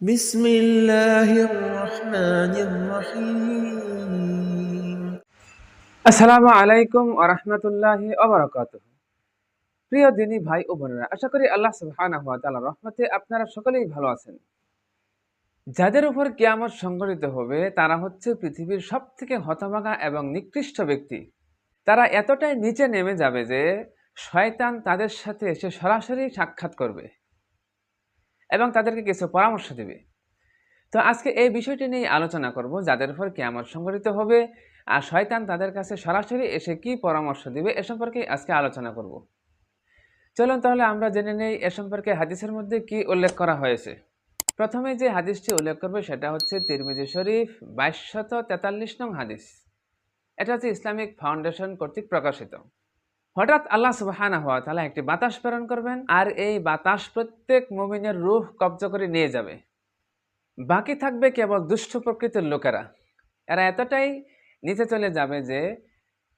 بسم الله الرحمن الرحيم আসসালামু আলাইকুম আরহামতুল্লাহি অবরাকাত প্রিয় দিনী ভাই ও বোনেরা আশা করি আল্লাহ সুবহানাহু ওয়া তাআলার রহমতে আপনারা সকলেই ভালো আছেন যাদের উপর কিয়ামত সংঘটিত হবে তারা হচ্ছে পৃথিবীর সব থেকে হতভাগা এবং নিকৃষ্ট ব্যক্তি তারা এতটাই নিচে নেমে যাবে যে শয়তান তাদের সাথে এসে সরাসরি সাক্ষাৎ করবে এবং তাদেরকে কিছু পরামর্শ দেবে। তো আজকে এই বিষয়টি নিয়ে আলোচনা করব, যাদের উপর কিয়ামত সংঘটিত হবে আর শয়তান তাদের কাছে সরাসরি এসে কি পরামর্শ দিবে এ সম্পর্কে আজকে আলোচনা করব। চলুন তাহলে আমরা জেনে নেই এ সম্পর্কে হাদিসের মধ্যে কি উল্লেখ করা হয়েছে। প্রথমে যে হাদিসটি উল্লেখ করবে সেটা হচ্ছে তিরমিজি শরীফ বাইশশত তেতাল্লিশ নং হাদিস। এটা হচ্ছে ইসলামিক ফাউন্ডেশন কর্তৃক প্রকাশিত। হঠাৎ আল্লাহ সুবাহানা হওয়া তাহলে একটি বাতাস প্রেরণ করবেন আর এই বাতাস প্রত্যেক মুমিনের রূহ কব্জ করে নিয়ে যাবে। বাকি থাকবে কেবল দুষ্ট প্রকৃতির লোকেরা। এরা এতটাই নিচে চলে যাবে যে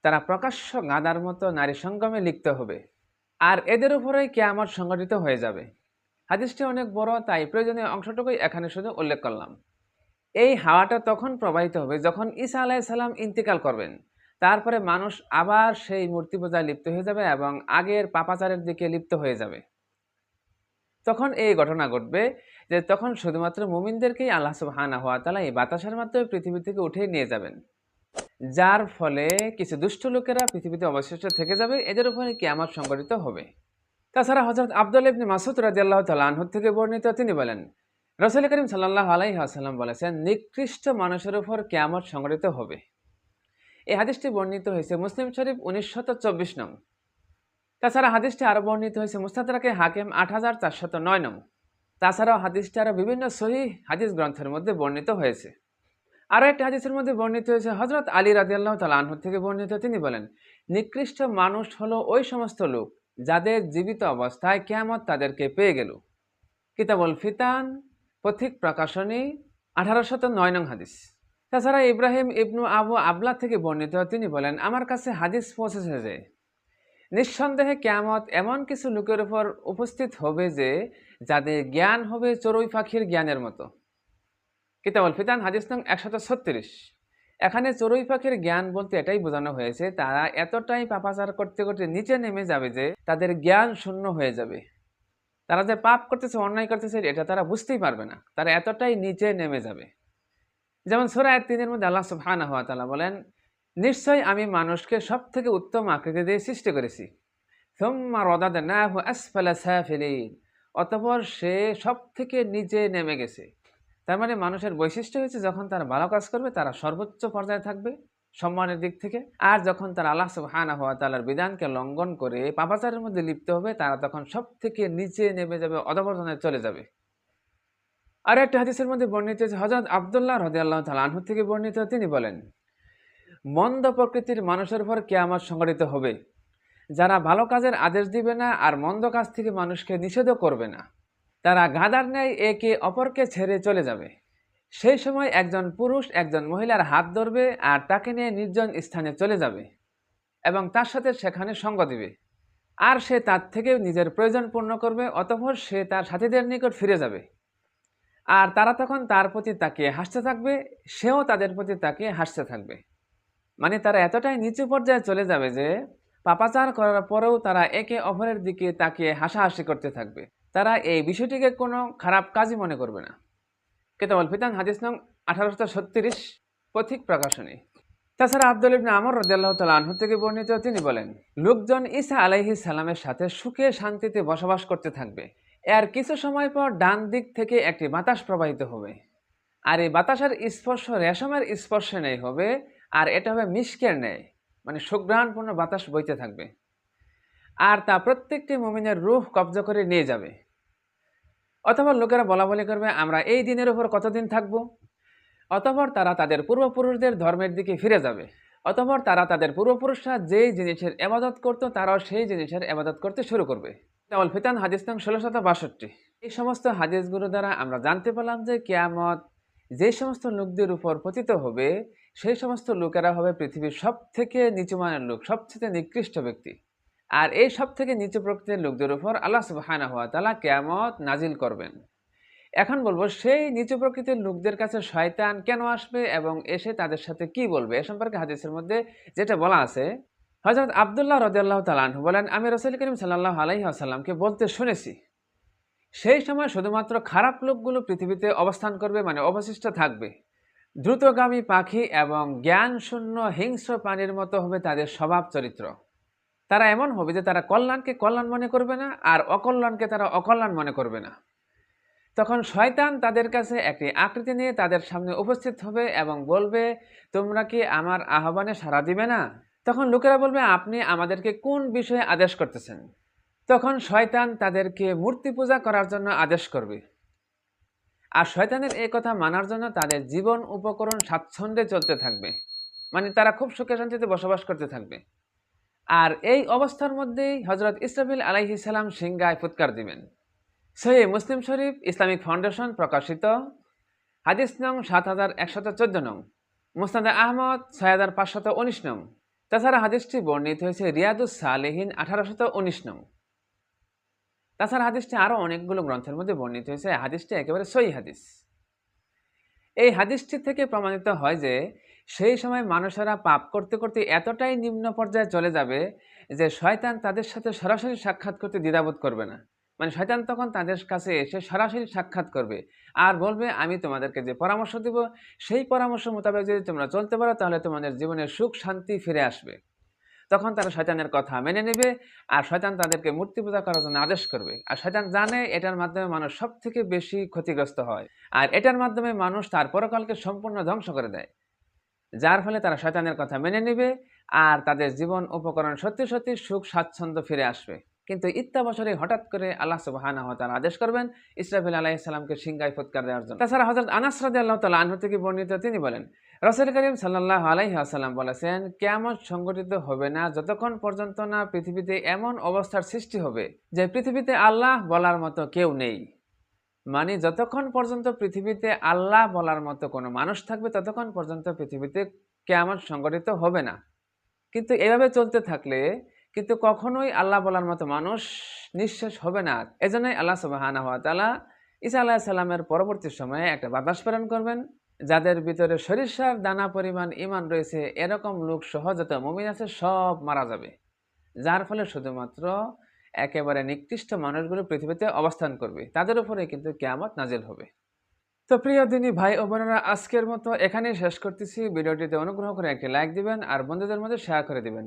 তারা প্রকাশ্য গাদার মতো নারী সঙ্গমে লিখতে হবে আর এদের উপরেই কেয়ামত সংগঠিত হয়ে যাবে। হাদিসটি অনেক বড়, তাই প্রয়োজনীয় অংশটুকুই এখানে শুধু উল্লেখ করলাম। এই হাওয়াটা তখন প্রবাহিত হবে যখন ঈসা আলাইসাল্লাম ইন্তিকাল করবেন। তারপরে মানুষ আবার সেই মূর্তি পূজায় লিপ্ত হয়ে যাবে এবং আগের পাপাচারের দিকে লিপ্ত হয়ে যাবে। তখন এই ঘটনা ঘটবে যে তখন শুধুমাত্র মুমিনদেরকেই আল্লাহ সুবহানা হওয়া তালা এই বাতাসের মাধ্যমে পৃথিবী থেকে উঠে নিয়ে যাবেন। যার ফলে কিছু দুষ্ট লোকেরা পৃথিবীতে অবশিষ্ট থেকে যাবে, এদের উপরে কিয়ামত সংগঠিত হবে। তাছাড়া হজরত আব্দুল ইবনে মাসুদ রাজি আল্লাহ তালাহ থেকে বর্ণিত তিনি বলেন, রসুল করিম সাল্লাহ আলাইহাসাল্লাম বলেছেন, নিকৃষ্ট মানুষের উপর কেয়ামত সংগঠিত হবে। এই হাদিসটি বর্ণিত হয়েছে মুসলিম শরীফ উনিশশত চব্বিশ নং। তাছাড়া হাদিসটি আরও বর্ণিত হয়েছে মুস্তাদাকে হাকিম আট হাজার চারশত নয় নং। তাছাড়াও হাদিসটি আরও বিভিন্ন সহি হাদিস গ্রন্থের মধ্যে বর্ণিত হয়েছে। আরও একটি হাদিসের মধ্যে বর্ণিত হয়েছে হজরত আলী রাজিয়াল্লাহ তাল আনহর থেকে বর্ণিত, তিনি বলেন, নিকৃষ্ট মানুষ হলো ওই সমস্ত লোক যাদের জীবিত অবস্থায় কেয়ামত তাদেরকে পেয়ে গেল। কিতাবল ফিতান, পথিক প্রকাশনী, আঠারোশত নয় নং হাদিস। তাছাড়া ইব্রাহিম ইবনু আবু আবলা থেকে বর্ণিত তিনি বলেন, আমার কাছে হাদিস পৌঁছেছে যে নিঃসন্দেহে কেয়ামত এমন কিছু লোকের উপর উপস্থিত হবে যে, যাদের জ্ঞান হবে চড়ুই পাখির জ্ঞানের মতো। কিতাবল ফিতান, হাদিস নং একশত ছত্রিশ। এখানে চড়ুই পাখির জ্ঞান বলতে এটাই বোঝানো হয়েছে, তারা এতটাই পাপাচার করতে করতে নিচে নেমে যাবে যে, তাদের জ্ঞান শূন্য হয়ে যাবে। তারা যে পাপ করতেছে, অন্যায় করতেছে, এটা তারা বুঝতেই পারবে না। তারা এতটাই নিচে নেমে যাবে। যেমন সোরায় তিনের মধ্যে আল্লাহ সুবহানাহু ওয়া তাআলা বলেন, নিশ্চয় আমি মানুষকে সব থেকে উত্তম আকৃতি দিয়ে সৃষ্টি করেছি। সুম্মা রাদাদনাহু আসফালা সাফিলিন। অতঃপর সে সব থেকে নিচে নেমে গেছে। তার মানে মানুষের বৈশিষ্ট্য হয়েছে যখন তারা ভালো কাজ করবে, তারা সর্বোচ্চ পর্যায়ে থাকবে সম্মানের দিক থেকে। আর যখন তারা আল্লাহ সুবহানাহু ওয়া তাআলার বিধানকে লঙ্ঘন করে পাপাচারের মধ্যে লিপ্ত হবে, তারা তখন সব থেকে নিচে নেমে যাবে, অধপতনে চলে যাবে। আর একটা হাদিসের মধ্যে বর্ণিত হয়েছে হজরত আবদুল্লাহ রদিয়াল্লাহ তাল আনহু থেকে বর্ণিত, তিনি বলেন, মন্দ প্রকৃতির মানুষের উপর কেয়ামত সংগঠিত হবে। যারা ভালো কাজের আদেশ দিবে না আর মন্দ কাজ থেকে মানুষকে নিষেধও করবে না। তারা গাদার ন্যায় একে অপরকে ছেড়ে চলে যাবে। সেই সময় একজন পুরুষ একজন মহিলার হাত ধরবে আর তাকে নিয়ে নির্জন স্থানে চলে যাবে এবং তার সাথে সেখানে সঙ্গ দিবে। আর সে তার থেকে নিজের প্রয়োজন পূর্ণ করবে, অতঃপর সে তার সাথীদের নিকট ফিরে যাবে। আর তারা তখন তার প্রতি তাকিয়ে হাসতে থাকবে, সেও তাদের প্রতি তাকিয়ে হাসতে থাকবে। মানে তারা এতটাই নিচু পর্যায়ে চলে যাবে যে, পাপাচার করার পরেও তারা একে অপরের দিকে তাকিয়ে হাসাহাসি করতে থাকবে। তারা এই বিষয়টিকে কোনো খারাপ কাজই মনে করবে না। কেতাবল ফিতান, হাদিস নং আঠারোশো ছত্রিশ, পথিক প্রকাশনী। তাছাড়া আব্দুল ইবনে আমর আনহু থেকে বর্ণিত তিনি বলেন, লোকজন ঈসা আলাইহি সালামের সাথে সুখে শান্তিতে বসবাস করতে থাকবে। এর কিছু সময় পর ডান দিক থেকে একটি বাতাস প্রবাহিত হবে। আর এই বাতাসের স্পর্শ রেশমের স্পর্শে নেই হবে, আর এটা হবে মিষ্কের নেয় মানে সুগ্রাণপূর্ণ বাতাস বইতে থাকবে। আর তা প্রত্যেকটি মুমিনের রুহ কব্জা করে নিয়ে যাবে। অথবা লোকেরা বলা বলি করবে, আমরা এই দিনের উপর কতদিন থাকব? অতপর তারা তাদের পূর্বপুরুষদের ধর্মের দিকে ফিরে যাবে। অতপর তারা তাদের পূর্বপুরুষরা যেই জিনিসের এবাদত করতো, তারাও সেই জিনিসের এবাদত করতে শুরু করবে। তেমন ফিতান হাদিস নং ষোলোশত বাষট্টি। এই সমস্ত হাদিসগুলো দ্বারা আমরা জানতে পারলাম যে কেয়ামত যে সমস্ত লোকদের উপর পতিত হবে, সেই সমস্ত লোকেরা হবে পৃথিবীর সব থেকে নিচুমানের লোক সবচেয়ে নিকৃষ্ট ব্যক্তি। আর এই সব থেকে নিচু প্রকৃতির লোকদের উপর আল্লাহ সুবাহানা হওয়া তালা কেয়ামত নাজিল করবেন। এখন বলব, সেই নিচু প্রকৃতির লোকদের কাছে শয়তান কেন আসবে এবং এসে তাদের সাথে কি বলবে? এ সম্পর্কে হাদিসের মধ্যে যেটা বলা আছে হজরত আবদুল্লাহ রদিয়াল্লাহ তালাহ বলেন, আমি রসুল করিম সাল্লাহ আলাইহি আসাল্লামকে বলতে শুনেছি। সেই সময় শুধুমাত্র খারাপ লোকগুলো পৃথিবীতে অবস্থান করবে মানে অবশিষ্ট থাকবে। দ্রুতগামী পাখি এবং জ্ঞান শূন্য হিংস্র প্রাণীর মতো হবে তাদের স্বভাব চরিত্র। তারা এমন হবে যে তারা কল্যাণকে কল্যাণ মনে করবে না, আর অকল্যাণকে তারা অকল্যাণ মনে করবে না। তখন শয়তান তাদের কাছে একটি আকৃতি নিয়ে তাদের সামনে উপস্থিত হবে এবং বলবে, তোমরা কি আমার আহ্বানে সাড়া দিবে না? তখন লোকেরা বলবে, আপনি আমাদেরকে কোন বিষয়ে আদেশ করতেছেন? তখন শয়তান তাদেরকে মূর্তি পূজা করার জন্য আদেশ করবে। আর শয়তানের এই কথা মানার জন্য তাদের জীবন উপকরণ স্বাচ্ছন্দ্যে চলতে থাকবে। মানে তারা খুব সুখে শান্তিতে বসবাস করতে থাকবে। আর এই অবস্থার মধ্যেই হজরত ইসরাফিল আলাইহি সালাম সিংগায় ফুৎকার দিবেন। সহি মুসলিম শরীফ ইসলামিক ফাউন্ডেশন প্রকাশিত, হাদিস নং সাত হাজার একশত চোদ্দ নং, মুস্তাদ আহমদ ছয় হাজার পাঁচশত উনিশ নং। তাছাড়া হাদিসটি বর্ণিত হয়েছে রিয়াদুস সালেহিন আঠারোশত উনিশ নং। তাছাড়া হাদিসটি আরও অনেকগুলো গ্রন্থের মধ্যে বর্ণিত হয়েছে, হাদিসটি একেবারে সই হাদিস। এই হাদিসটি থেকে প্রমাণিত হয় যে, সেই সময় মানুষেরা পাপ করতে করতে এতটাই নিম্ন পর্যায়ে চলে যাবে যে শয়তান তাদের সাথে সরাসরি সাক্ষাৎ করতে দ্বিধাবোধ করবে না। মানে শয়তান তখন তাদের কাছে এসে সরাসরি সাক্ষাৎ করবে আর বলবে, আমি তোমাদেরকে যে পরামর্শ দেব, সেই পরামর্শ মোতাবেক যদি তোমরা চলতে পারো, তাহলে তোমাদের জীবনে সুখ শান্তি ফিরে আসবে। তখন তারা শয়তানের কথা মেনে নেবে আর শয়তান তাদেরকে মূর্তি পূজা করার জন্য আদেশ করবে। আর শয়তান জানে এটার মাধ্যমে মানুষ সব থেকে বেশি ক্ষতিগ্রস্ত হয়। আর এটার মাধ্যমে মানুষ তার পরকালকে সম্পূর্ণ ধ্বংস করে দেয়। যার ফলে তারা শয়তানের কথা মেনে নেবে আর তাদের জীবন উপকরণ সত্যি সত্যি সুখ স্বাচ্ছন্দ্য ফিরে আসবে। কিন্তু ইত্যা বছরে হঠাৎ করে আল্লাহ সুবাহানা তার আদেশ করবেন, ইসরাফিল আলাহ ইসলামকে সিংগায় ফুৎকার দেওয়ার জন্য। তাছাড়া হজরত আনাস রাদি আল্লাহ তালা আনহু থেকে বর্ণিত তিনি বলেন, রসুল করিম সাল্লাহ আলাইহি আসাল্লাম বলেছেন কেমন সংগঠিত হবে না যতক্ষণ পর্যন্ত না পৃথিবীতে এমন অবস্থার সৃষ্টি হবে যে পৃথিবীতে আল্লাহ বলার মতো কেউ নেই। মানে যতক্ষণ পর্যন্ত পৃথিবীতে আল্লাহ বলার মতো কোনো মানুষ থাকবে, ততক্ষণ পর্যন্ত পৃথিবীতে কেমন সংগঠিত হবে না। কিন্তু এভাবে চলতে থাকলে কিন্তু কখনোই আল্লাহ বলার মতো মানুষ নিঃশেষ হবে না। এজন্যই আল্লাহ সুবাহানা হওয়া তালা ইসা আল্লাহ সাল্লামের পরবর্তী সময়ে একটা বাতাস প্রেরণ করবেন, যাদের ভিতরে সরিষার দানা পরিমাণ ইমান রয়েছে, এরকম লোক সহ যত মুমিন আছে, সব মারা যাবে। যার ফলে শুধুমাত্র একেবারে নিকৃষ্ট মানুষগুলো পৃথিবীতে অবস্থান করবে, তাদের উপরে কিন্তু কেয়ামত নাজিল হবে। তো প্রিয় দিনী ভাই ও বোনেরা, আজকের মতো এখানেই শেষ করতেছি। ভিডিওটিতে অনুগ্রহ করে একটি লাইক দিবেন আর বন্ধুদের মধ্যে শেয়ার করে দিবেন।